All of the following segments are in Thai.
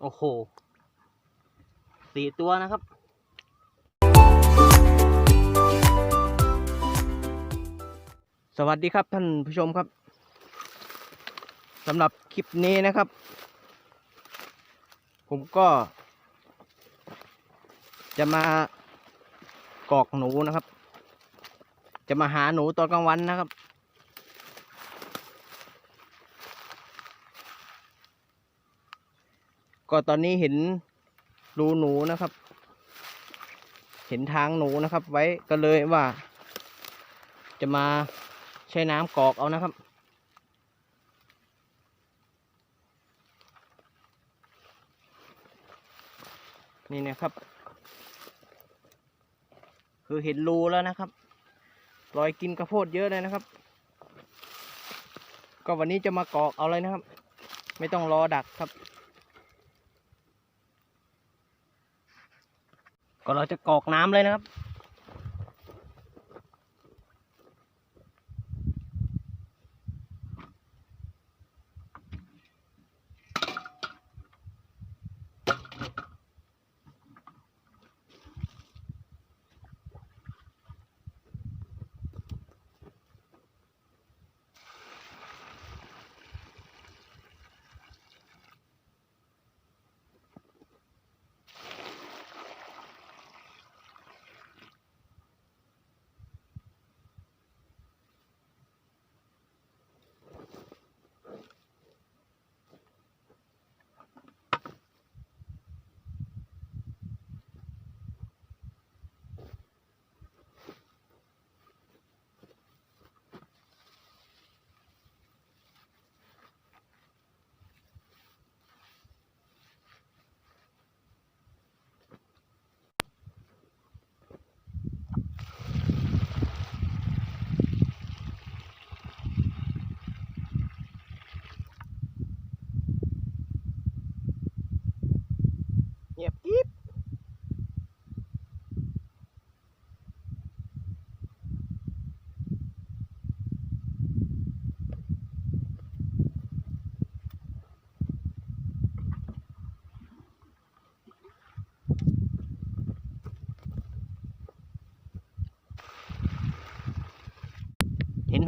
โอ้โหสี่ตัวนะครับ สวัสดีครับท่านผู้ชมครับสำหรับคลิปนี้นะครับ ผมก็ จะมากอกหนูนะครับ จะมาหาหนูตอนกลางวันนะครับ ก็ตอนนี้เห็นรูหนูนะครับ เห็นทางหนูนะครับ ไว้ก็เลยว่า จะมาใช้น้ำกรอกเอานะครับ นี่นะครับ คือเห็นรูแล้วนะครับรอยกินกระโพดเยอะเลยนะครับ ก็วันนี้จะมากรอกเอาเลยนะครับ ไม่ต้องรอดักครับ ก็เราจะกอกน้ำเลยนะครับ เงียบกิ๊บ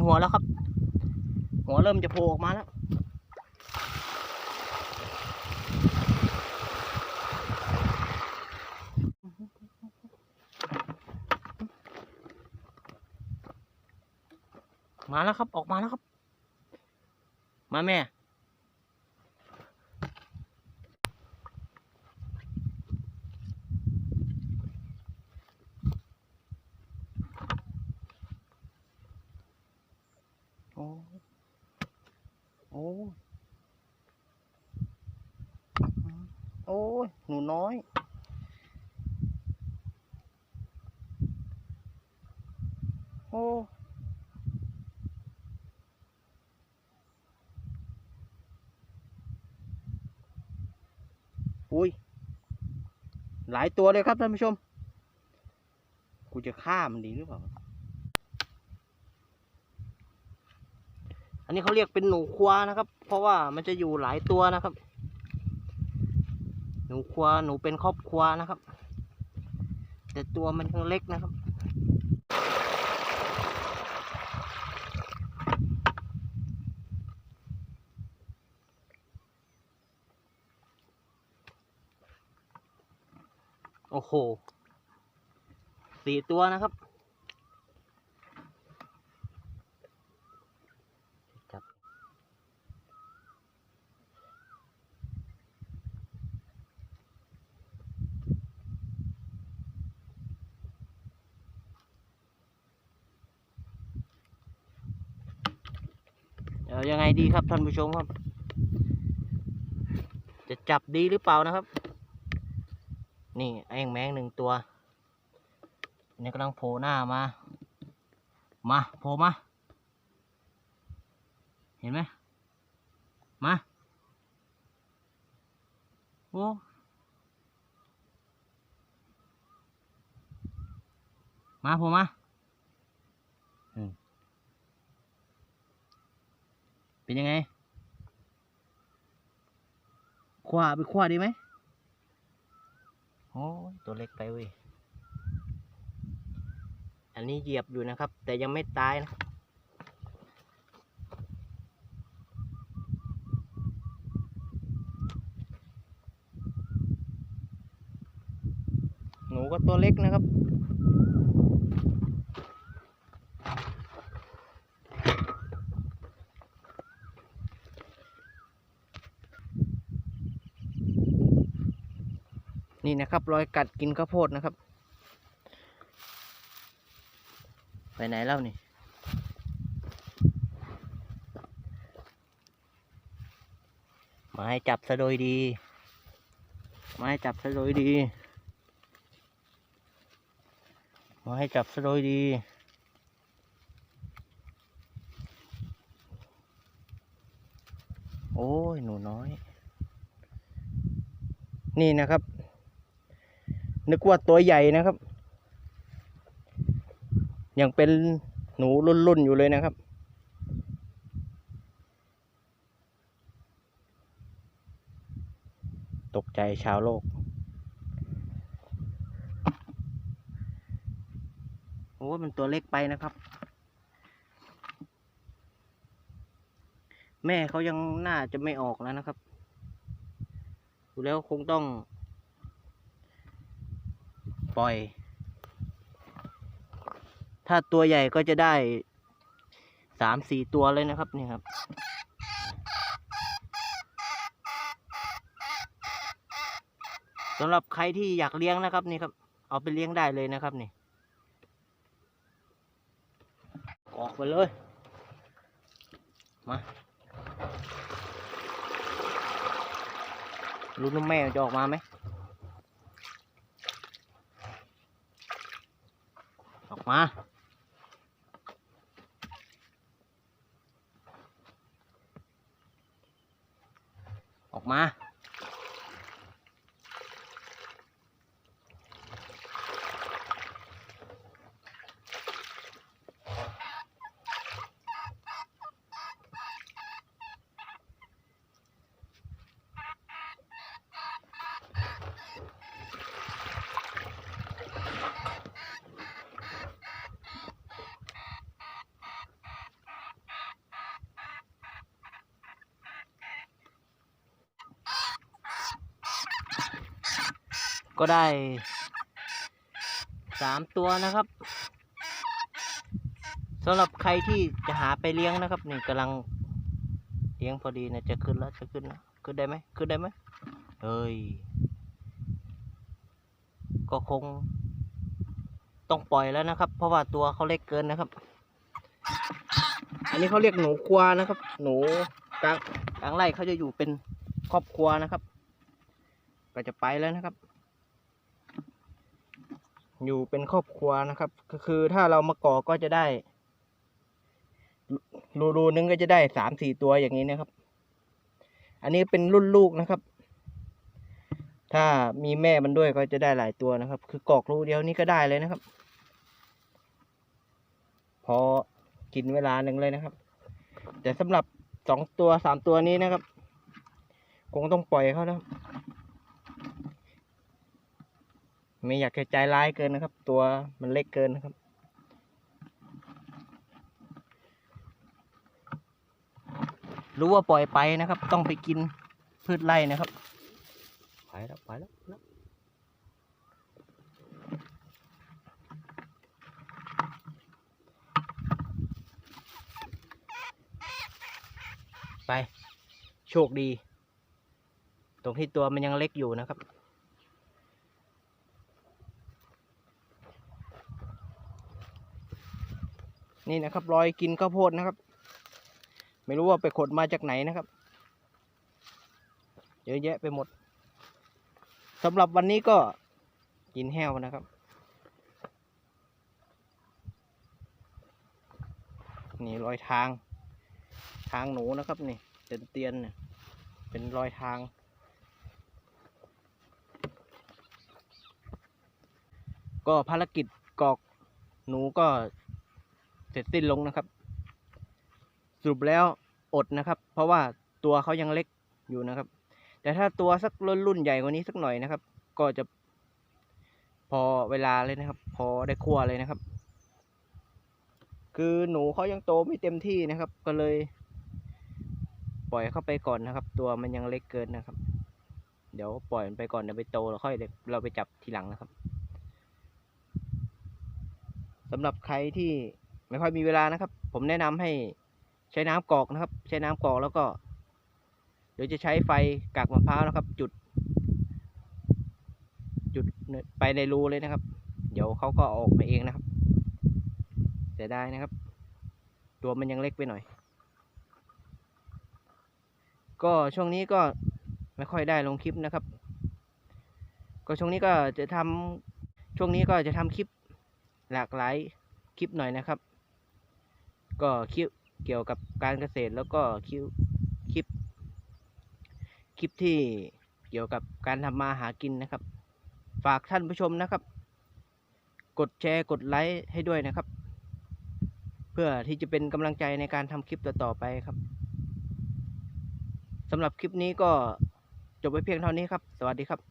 เหัวแล้วครับ หัวเริ่มจะโผล่ออกมาแล้วมาแล้วครับ ออกมาแล้วครับ มาแม่ อ้โอ้โอ้ยหนูน้อยโอ้อุ้ย หลายตัวเลยครับท่านผู้ชม กูจะฆ่ามันดีหรือเปล่า นนี้เขาเรียกเป็นหนูควานะครับ เพราะว่ามันจะอยู่หลายตัวนะครับ หนูควาหนูเป็นครอบครัวนะครับ แต่ตัวมันยังเล็กนะครับโอ้โหสี่ตัวนะครับ เอายังไงดีครับท่านผู้ชมครับ จะจับดีหรือเปล่านะครับ นี่ไอ้แมงหนึ่งตัวนนี่กำลังโผล่หน้ามา มาโผล่มา เห็นไหมมาโอ้มาโผล่มาอืม เป็นยังไงโคคว้าไปคว้าดีไหมโอ้ยตัวเล็กไปเว้ย อันนี้เหยียบอยู่นะครับ แต่ยังไม่ตายนะหนูก็ตัวเล็กนะครับ นี่นะครับรอยกัดกินข้าวโพดนะครับ ไปไหนแล้วนี่มาให้จับซะโดยดี มาให้จับซะโดยดี มาให้จับซะโดยดี โอ้ย หนูน้อย นี่นะครับ นึกว่าตัวใหญ่นะครับ ยังเป็นหนูรุ่นๆอยู่เลยนะครับ ตกใจชาวโลก โอ้มันตัวเล็กไปนะครับ แม่เขายังน่าจะไม่ออกแล้วนะครับดูแล้วคงต้อง ปล่อย ถ้าตัวใหญ่ก็จะได้สามสี่ตัวเลยนะครับนี่ครับ สำหรับใครที่อยากเลี้ยงนะครับนี่ครับ เอาไปเลี้ยงได้เลยนะครับนี่ออกไปเลย มารู้น้ำแม่จะออกมาไหม ออก มา ออกมา ก็ได้สามตัวนะครับสำหรับใครที่จะหาไปเลี้ยงนะครับนี่กำลังเลี้ยงพอดีนะจะขึ้นแล้วจะขึ้นนะขึ้นได้ไหมขึ้นได้ไหมเฮ้ยก็คงต้องปล่อยแล้วนะครับ เพราะว่าตัวเขาเล็กเกินนะครับ อันนี้เขาเรียกหนูควานะครับ หนูกลางกลางไร่เขาจะอยู่เป็นครอบครัวนะครับ ก็จะไปแล้วนะครับ อยู่เป็นครอบครัวนะครับ ก็คือถ้าเรามาก่อก็จะได้ รูรูนึงก็จะได้สามสี่ตัวอย่างนี้นะครับ อันนี้เป็นรุ่นลูกนะครับ ถ้ามีแม่มันด้วยก็จะได้หลายตัวนะครับ คือกอกรูเดียวนี้ก็ได้เลยนะครับ พอกินเวลาหนึ่งเลยนะครับ แต่สำหรับสองตัวสามตัวนี้นะครับ คงต้องปล่อยเขาแล้ว ไม่อยากจะใจร้ายเกินนะครับ ตัวมันเล็กเกินนะครับ รู้ว่าปล่อยไปนะครับ ต้องไปกินพืชไร่นะครับ ไปแล้วไปแล้วไปแล้วไปโชคดี ตรงที่ตัวมันยังเล็กอยู่นะครับ นี่นะครับรอยกินข้าวโพดนะครับ ไม่รู้ว่าไปขนมาจากไหนนะครับ เยอะแยะไปหมดสำหรับวันนี้ก็กินแห้วนะครับ นี่รอยทาง ทางหนูนะครับนี่เตียนเตียนเนี่ยเป็นรอยทาง ก็ภารกิจกอกหนูก็ เสร็จสิ้นลงนะครับ สรุปแล้วอดนะครับ เพราะว่าตัวเขายังเล็กอยู่นะครับ แต่ถ้าตัวสักรุ่นรุ่นใหญ่กว่านี้สักหน่อยนะครับ ก็จะพอเวลาเลยนะครับ พอได้คั่วเลยนะครับ คือหนูเขายังโตไม่เต็มที่นะครับ ก็เลย ปล่อยเข้าไปก่อนนะครับ ตัวมันยังเล็กเกินนะครับ เดี๋ยวปล่อยมันไปก่อนเดี๋ยวไปโตแล้วค่อยเราไปจับทีหลังนะครับสำหรับใครที่ ไม่ค่อยมีเวลานะครับ ผมแนะนำให้ใช้น้ำกรอกนะครับ ใช้น้ำกรอกแล้วก็เดี๋ยวจะใช้ไฟกากมะพร้าวนะครับ จุด จุดไปในรูเลยนะครับ เดี๋ยวเขาก็ออกมาเองนะครับเสียดายนะครับ ตัวมันยังเล็กไปหน่อย ก็ช่วงนี้ก็ไม่ค่อยได้ลงคลิปนะครับ ก็ช่วงนี้ก็จะทำช่วงนี้ก็จะทำคลิปหลากหลายคลิปหน่อยนะครับ ก็คลิปเกี่ยวกับการเกษตรแล้วก็คลิปคลิปคลิปที่เกี่ยวกับการทำมาหากินนะครับ ฝากท่านผู้ชมนะครับ กดแชร์กดไลค์ให้ด้วยนะครับ เพื่อที่จะเป็นกำลังใจในการทำคลิปต่อๆไปครับสำหรับคลิปนี้ก็จบไปเพียงเท่านี้ครับ สวัสดีครับ